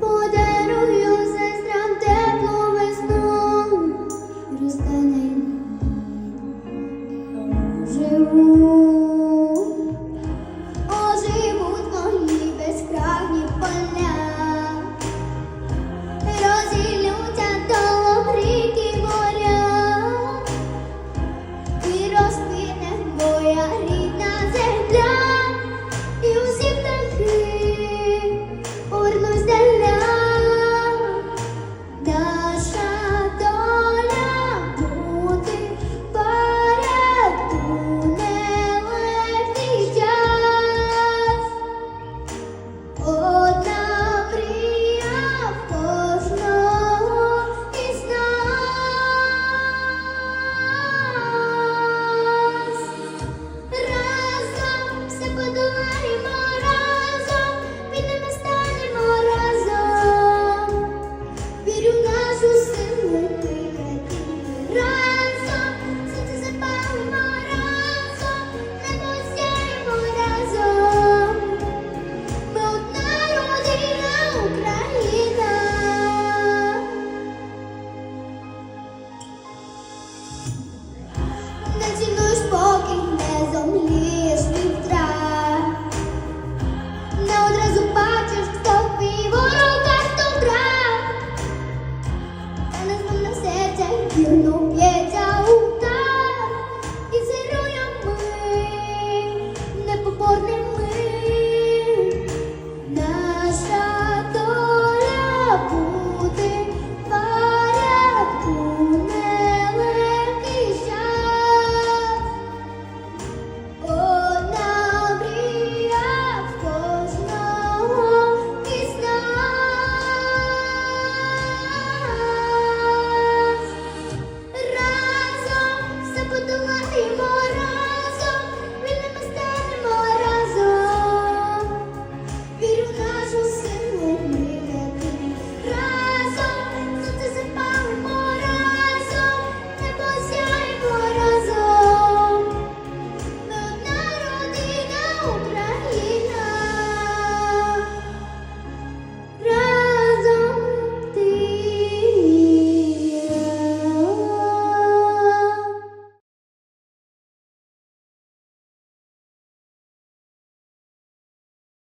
подарую сестрам теплу весну, розтане живу. Wierno wiedział tak i zerują my, nepopornym